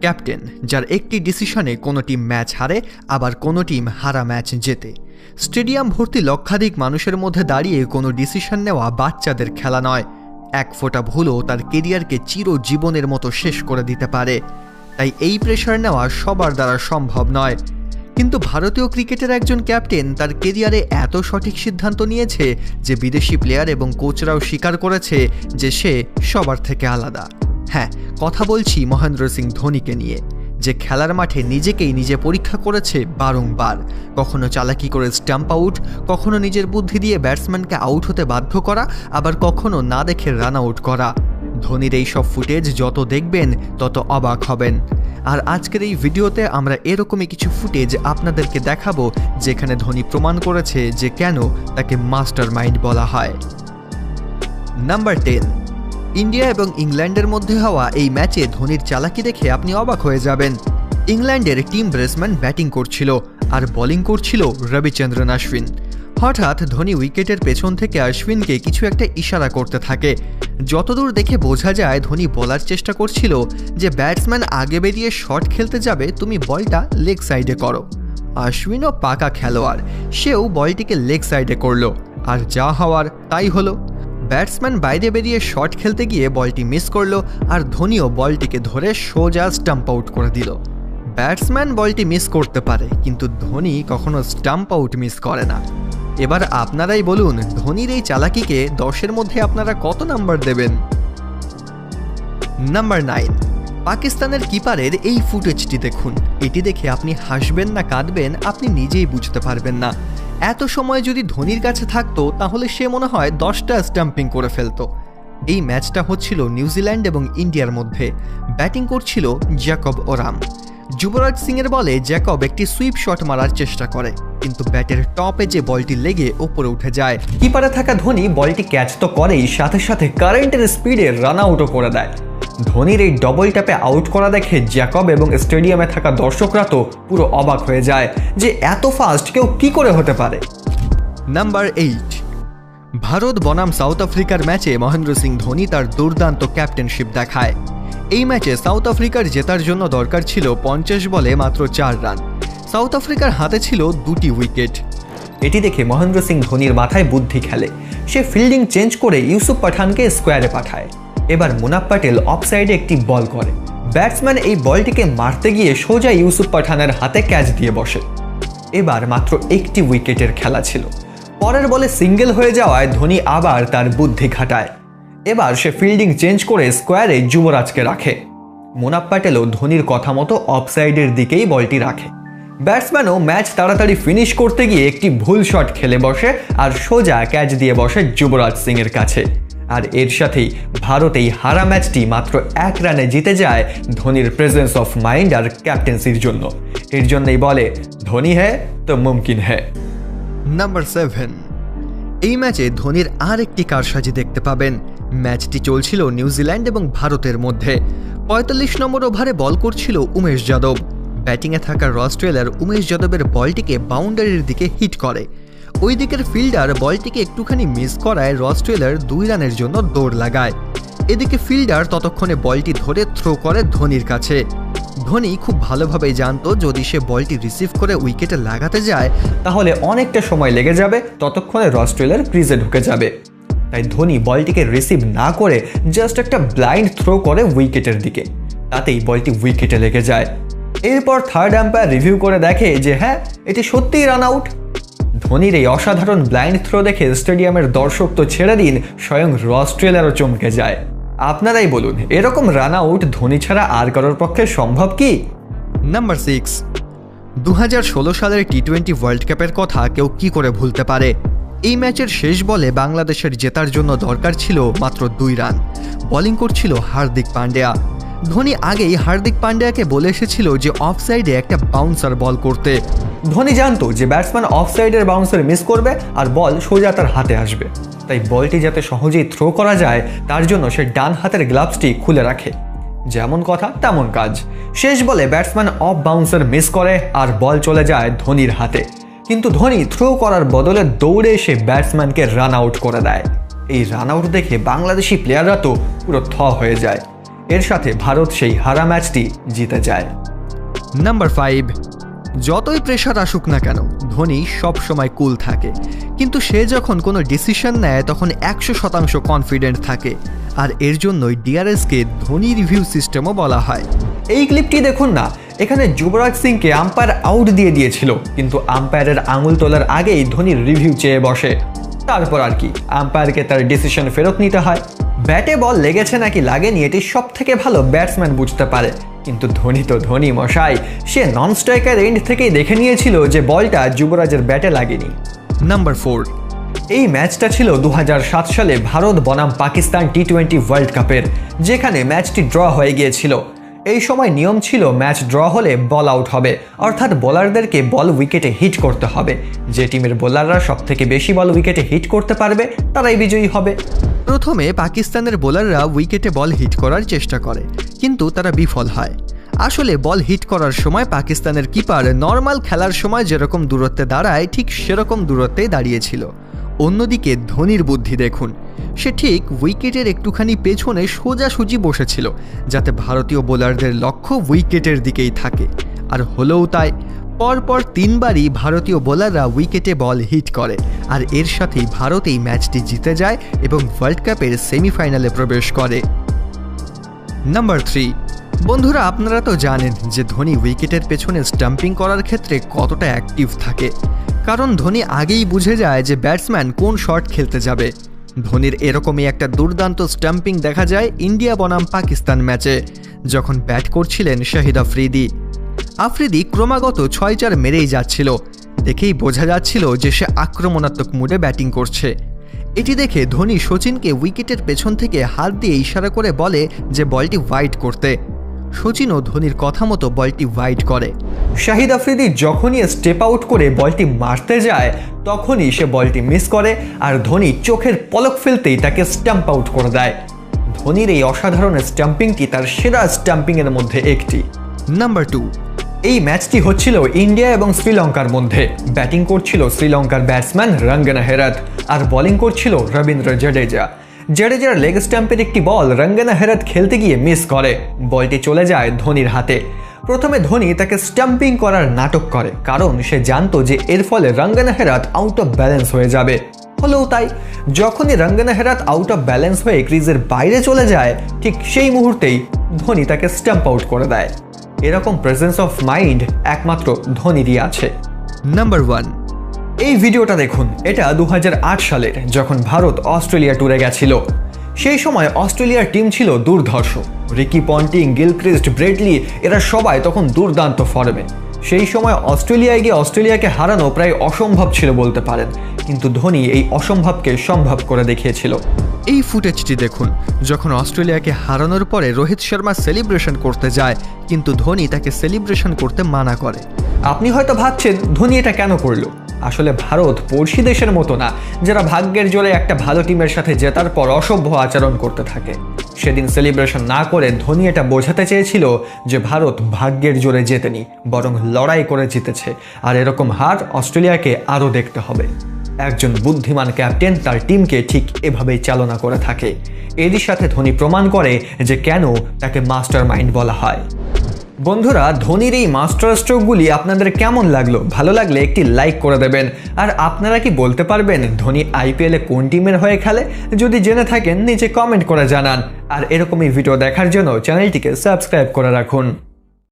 Captain, যার একটি ডিসিশনে কোনো টিম ম্যাচ হারে, আবার কোনো টিম হারা ম্যাচ জেতে। স্টেডিয়াম ভর্তি লক্ষাধিক মানুষের মধ্যে দাঁড়িয়ে কোনো ডিসিশন নেওয়া বাচ্চাদের খেলা নয়। এক ফোঁটা ভুলও তার কেরিয়ারকে চিরজীবনের মতো শেষ করে দিতে পারে। তাই এই প্রেশার নেওয়া সবার দ্বারা সম্ভব নয়। কিন্তু ভারতীয় ক্রিকেটের একজন ক্যাপ্টেন তার কেরিয়ারে এত সঠিক সিদ্ধান্ত নিয়েছে যে বিদেশি প্লেয়ার এবং কোচরাও স্বীকার করেছে যে সে সবার থেকে আলাদা। হ্যাঁ কথা বলছি মহেন্দ্র সিং ধোনিকে নিয়ে, যে খেলার মাঠে নিজেকেই নিজে পরীক্ষা করেছে বারংবার। কখনো চালাকি করে স্টাম্প আউট কখনো নিজের বুদ্ধি দিয়ে ব্যাটসম্যানকে আউট হতে বাধ্য করা, আবার কখনো না দেখে রান আউট করা। ধোনির এই সব ফুটেজ যত দেখবেন, তত অবাক হবেন। আর আজকের এই ভিডিওতে আমরা এরকমই কিছু ফুটেজ আপনাদেরকে দেখাবো, যেখানে ধোনি প্রমাণ করেছে যে কেন তাকে মাস্টার মাইন্ড বলা হয়। নাম্বার টেন ইন্ডিয়া এবং ইংল্যান্ডের মধ্যে হওয়া এই ম্যাচে ধোনির চালাকি দেখে আপনি অবাক হয়ে যাবেন। ইংল্যান্ডের টিম ব্রেসম্যান ব্যাটিং করছিল আর বোলিং করছিল রবিচন্দ্রন অশ্বিন হঠাৎ ধোনি উইকেটের পেছন থেকে অশ্বিনকে কিছু একটা ইশারা করতে থাকে। যতদূর দেখে বোঝা যায়, ধোনি বলার চেষ্টা করছিল যে ব্যাটসম্যান আগে বেরিয়ে শট খেলতে যাবে, তুমি বলটা লেগ সাইডে করো। অশ্বিনও পাকা খেলোয়াড়, সেও বলটিকে লেগ সাইডে করল। আর যা হওয়ার, তাই হলো। ব্যাটসম্যান বাইরে বেরিয়ে শট খেলতে গিয়ে বলটি মিস করল আর ধোনিও বলটিকে ধরে সোজা স্টাম্প আউট করে দিল। ব্যাটসম্যান বলটি মিস করতে পারে, কিন্তু ধোনি কখনো স্টাম্প আউট মিস করে না। এবার আপনারাই বলুন, ধোনির এই চালাকিকে দশের মধ্যে আপনারা কত নাম্বার দেবেন? নাম্বার নাইন পাকিস্তানের কিপারের এই ফুটেজটি দেখুন। এটি দেখে আপনি হাসবেন না, কাঁদবেন, আপনি নিজেই বুঝতে পারবেন না। এত সময় যদি ধোনির কাছে থাকতো, তাহলে সে মনে হয় দশটা স্টাম্পিং করে ফেলতো। এই ম্যাচটা হচ্ছিল নিউজিল্যান্ড এবং ইন্ডিয়ার মধ্যে। ব্যাটিং করছিল জ্যাকব ওরাম। যুবরাজ সিংয়ের বলে জ্যাকব একটি সুইপ শট মারার চেষ্টা করে, কিন্তু ব্যাটের টপে যে বলটি লেগে ওপরে উঠে যায়। কিপারে থাকা ধোনি বলটি ক্যাচ তো করেই, সাথে সাথে কারেন্টের স্পিডে রান আউটও করে দেয়। ধোনির এই ডবল ট্যাপে আউট করা দেখে জ্যাকব এবং স্টেডিয়ামে থাকা দর্শকরা তো পুরো অবাক হয়ে যায় যে এত ফাস্ট কেউ কি করে হতে পারে। নাম্বার এইট ভারত বনাম সাউথ আফ্রিকার ম্যাচে মহেন্দ্র সিং ধোনি তার দুর্দান্ত ক্যাপ্টেনশিপ দেখায়। এই ম্যাচে সাউথ আফ্রিকার জেতার জন্য দরকার ছিল পঞ্চাশ বলে মাত্র চার রান। সাউথ আফ্রিকার হাতে ছিল দুটি উইকেট এটি দেখে মহেন্দ্র সিং ধোনির মাথায় বুদ্ধি খেলে। সে ফিল্ডিং চেঞ্জ করে ইউসুফ পাঠানকে স্কোয়ারে পাঠায়। এবার মুনাফ প্যাটেল অফ সাইডে একটি বল করে। ব্যাটসম্যান এই বলটিকে মারতে গিয়ে সোজা ইউসুফ পাঠানের হাতে ক্যাচ দিয়ে বসে। এবার মাত্র একটি উইকেটের খেলা ছিল। পরের বলে সিঙ্গেল হয়ে যাওয়ায় ধোনি আবার তার বুদ্ধি খাটায়। এবার সে ফিল্ডিং চেঞ্জ করে স্কোয়ারে যুবরাজকে রাখে। মোনাপ প্যাটেলও ধোনির কথা মতো অফসাইডের দিকেই বলটি রাখে। ব্যাটসম্যানও ম্যাচ তাড়াতাড়ি ফিনিশ করতে গিয়ে একটি ভুল শট খেলে বসে আর সোজা ক্যাচ দিয়ে বসে যুবরাজ সিংয়ের কাছে। আর এর সাথেই ভারত এই হারা ম্যাচটি মাত্র এক রানে জিতে যায় ধোনির প্রেজেন্স অফ মাইন্ড আর ক্যাপ্টেন্সির জন্য। এর জন্যই বলে, ধোনি হ্যাঁ তো মুমকিন হ্যাঁ নাম্বার সেভেন এই ম্যাচে ধোনির আর একটি কারসাজি দেখতে পাবেন। ম্যাচটি চলছিল নিউজিল্যান্ড এবং ভারতের মধ্যে। পঁয়তাল্লিশ নম্বর ওভারে বল করছিল উমেশ যাদব। ব্যাটিংয়ে থাকা রস্ট্রেলার উমেশ যাদবের বলটিকে বাউন্ডারির দিকে হিট করে। ওই দিকের ফিল্ডার বলটিকে একটুখানি মিস করায় রস রস্ট্রেলার দুই রানের জন্য দৌড় লাগায়। এদিকে ফিল্ডার ততক্ষণে বলটি ধরে থ্রো করে ধোনির কাছে। ধোনি খুব ভালোভাবেই জানতো যদি সে বলটি রিসিভ করে উইকেটে লাগাতে যায়, তাহলে অনেকটা সময় লেগে যাবে, ততক্ষণে রস রস্ট্রেলার ক্রিজে ঢুকে যাবে। তাই ধোনি বলটিকে রিসিভ না করে জাস্ট একটা ব্লাইন্ড থ্রো করে উইকেটের দিকে। তাতেই বলটি উইকেটে লেগে যায়। এরপর থার্ড আম্পায়ার রিভিউ করে দেখে যে হ্যাঁ এটি সত্যিই রান আউট। ধোনির এই অসাধারণ ব্লাইন্ড থ্রো দেখে স্টেডিয়ামের দর্শক তো ছেড়ে দিন, স্বয়ং রস্ট্রেলারও চমকে যায়। আপনারাই বলুন, এরকম রান আউট ধোনি ছাড়া আর কারোর পক্ষে সম্ভব কি? নাম্বার সিক্স দু হাজার ষোলো সালের টি টোয়েন্টি ওয়ার্ল্ড কাপের কথা কেউ কি করে ভুলতে পারে? এই ম্যাচের শেষ বলে বাংলাদেশের জেতার জন্য দরকার ছিল মাত্র দুই রান বোলিং করছিল হার্দিক পান্ডিয়া। ধোনি আগেই হার্দিক পান্ডিয়াকে বলে এসেছিল যে অফ সাইডে একটা বাউন্সার বল করতে। ধোনি জানতো যে ব্যাটসম্যান অফ সাইডের বাউন্সার মিস করবে আর বল সোজা তার হাতে আসবে। তাই বলটি যাতে সহজেই থ্রো করা যায়, তার জন্য সে ডান হাতের গ্লাভসটি খুলে রাখে। যেমন কথা, তেমন কাজ। শেষ বলে ব্যাটসম্যান অফ বাউন্সার মিস করে আর বল চলে যায় ধোনির হাতে। কিন্তু ধোনি থ্রো করার বদলে দৌড়ে এসে ব্যাটসম্যানকে রান আউট করে দেয়। এই রান আউট দেখে বাংলাদেশি প্লেয়াররা তো পুরো থ হয়ে যায়। এর সাথে ভারত সেই হারা ম্যাচটি জিতে যায়। নাম্বার ফাইভ যতই প্রেশার আসুক না কেন, ধোনি সবসময় কুল থাকে। কিন্তু সে যখন কোনো ডিসিশন নেয়, তখন একশো শতাংশ কনফিডেন্ট থাকে। আর এর জন্যই ডিআরএসকে ধোনি রিভিউ সিস্টেমও বলা হয়। এই ক্লিপটি দেখুন না, এখানে যুবরাজ সিংকে আম্পায়ার আউট দিয়ে দিয়েছিল। কিন্তু আম্পায়ারের আঙুল তোলার আগেই ধোনির রিভিউ চেয়ে বসে। তারপর আর কি আম্পায়ারকে তার ডিসিশন ফেরত নিতে হয়। ব্যাটে বল লেগেছে নাকি লাগেনি, এটি সব থেকে ভালো ব্যাটসম্যান বুঝতে পারে। কিন্তু ধোনি তো ধোনি মশাই। সে নন স্ট্রাইকার এন্ড থেকেই দেখে নিয়েছিল যে বলটা যুবরাজের ব্যাটে লাগেনি। নাম্বার ফোর এই ম্যাচটা ছিল দু হাজার সাত সালে ভারত বনাম পাকিস্তান টি টোয়েন্টি ওয়ার্ল্ড কাপের যেখানে ম্যাচটি ড্র হয়ে গিয়েছিল। এই সময় নিয়ম ছিল ম্যাচ ড্র হলে বল আউট হবে অর্থাৎ বোলারদেরকে বল উইকেটে হিট করতে হবে। যে টিমের বোলাররা সব থেকে বেশি বল উইকেটে হিট করতে পারবে তারাই বিজয়ী হবে। প্রথমে পাকিস্তানের বোলাররা উইকেটে বল হিট করার চেষ্টা করে, কিন্তু তারা বিফল হয়। আসলে বল হিট করার সময় পাকিস্তানের কিপার নর্মাল খেলার সময় যেরকম দূরত্বে দাঁড়ায়, ঠিক সেরকম দূরত্বেই দাঁড়িয়েছিল। অন্যদিকে ধোনির বুদ্ধি দেখুন, সে ঠিক উইকেটের একটুখানি পেছনে সোজাসুজি বসেছিল, যাতে ভারতীয় বোলারদের লক্ষ্য উইকেটের দিকেই থাকে। আর হলেও তাই পরপর তিনবারই ভারতীয় বোলাররা উইকেটে বল হিট করে। আর এর সাথেই ভারত এই ম্যাচটি জিতে যায় এবং ওয়ার্ল্ড কাপের সেমিফাইনালে প্রবেশ করে। নাম্বার থ্রি বন্ধুরা, আপনারা তো জানেন যে ধোনি উইকেটের পেছনে স্টাম্পিং করার ক্ষেত্রে কতটা অ্যাক্টিভ থাকে। কারণ ধোনি আগেই বুঝে যায় যে ব্যাটসম্যান কোন শট খেলতে যাবে। ধোনির এরকমই একটা দুর্দান্ত স্টাম্পিং দেখা যায় ইন্ডিয়া বনাম পাকিস্তান ম্যাচে, যখন ব্যাট করছিলেন শাহিদ আফ্রিদি। আফ্রিদি ক্রমাগত ছয় চার মেরেই যাচ্ছিল। দেখেই বোঝা যাচ্ছিল যে সে আক্রমণাত্মক মুডে ব্যাটিং করছে। এটি দেখে ধোনি সচিনকে উইকেটের পেছন থেকে হাত দিয়ে ইশারা করে বলে যে বলটি ওয়াইড করতে। সচিনও ধোনির কথা মতো বলটি ওয়াইড করে। শাহিদ আফ্রিদি যখনই স্টেপ আউট করে বলটি মারতে যায় তখনই সে বলটি মিস করে আর ধোনি চোখের পলক ফেলতেই তাকে স্টাম্প আউট করে দেয়। ধোনির এই অসাধারণ স্টাম্পিংটি তার সেরা স্টাম্পিংয়ের মধ্যে একটি। নাম্বার টু এই ম্যাচটি হচ্ছিল ইন্ডিয়া এবং শ্রীলঙ্কার মধ্যে। ব্যাটিং করছিল শ্রীলঙ্কার ব্যাটসম্যান রঙ্গনা হেরাত আর বোলিং করছিল রবীন্দ্র জাডেজা। জাডেজার লেগ স্ট্যাম্পের একটি বল রঙ্গনা হেরাত খেলতে গিয়ে মিস করে। বলটি চলে যায় ধোনির হাতে। প্রথমে ধোনি তাকে স্টাম্পিং করার নাটক করে, কারণ সে জানতো যে এর ফলে Rangana Herath out of balance হয়ে যাবে। হলেও তাই, যখনই Rangana Herath out of balance হয়ে ক্রিজের বাইরে চলে যায়, ঠিক সেই মুহূর্তেই ধোনি তাকে স্টাম্প আউট করে দেয়। এরকম প্রেজেন্স অফ মাইন্ড একমাত্র ধোনিরই আছে। নাম্বার ওয়ান এই ভিডিওটা দেখুন, এটা দু হাজার আট সালের, যখন ভারত অস্ট্রেলিয়া ট্যুরে গেছিল। সেই সময় অস্ট্রেলিয়ার টিম ছিল দুর্ধর্ষ। রিকি পন্টিং গিলক্রিস্ট ব্রেডলি এরা সবাই তখন দুর্দান্ত ফর্মে সেই সময় অস্ট্রেলিয়ায় গিয়ে অস্ট্রেলিয়াকে হারানো প্রায় অসম্ভব ছিল বলতে পারেন। কিন্তু ধোনি এই অসম্ভবকে সম্ভব করে দেখিয়েছিল। এই ফুটেজটি দেখুন যখন অস্ট্রেলিয়াকে হারানোর পরে রোহিত শর্মা সেলিব্রেশন করতে যায় কিন্তু ধোনি তাকে সেলিব্রেশন করতে মানা করে। আপনি হয়তো ভাবছেন ধোনি এটা কেন করল? আসলে ভারত পড়শি দেশের মতো না, যারা ভাগ্যের জোরে একটা ভালো টিমের সাথে জেতার পর অসভ্য আচরণ করতে থাকে। সেদিন সেলিব্রেশন না করে ধোনি এটা বোঝাতে চেয়েছিল যে ভারত ভাগ্যের জোরে জেতেনি, বরং লড়াই করে জিতেছে। আর এরকম হার অস্ট্রেলিয়াকে আরও দেখতে হবে। একজন বুদ্ধিমান ক্যাপ্টেন তার টিমকে ঠিক এভাবেই চালনা করে থাকে। এরই সাথে ধোনি প্রমাণ করে যে কেন তাকে মাস্টার মাইন্ড বলা হয়। বন্ধুরা, ধোনির এই মাস্টার স্ট্রোকগুলি আপনাদের কেমন লাগল? ভালো লাগলে একটি লাইক করে দেবেন। আর আপনারা কি বলতে পারবেন ধোনি আইপিএলে কোন টিমের হয়ে খেলে? যদি জেনে থাকেন, নিচে কমেন্ট করে জানান। আর এরকমই ভিডিও দেখার জন্য চ্যানেলটিকে সাবস্ক্রাইব করে রাখুন।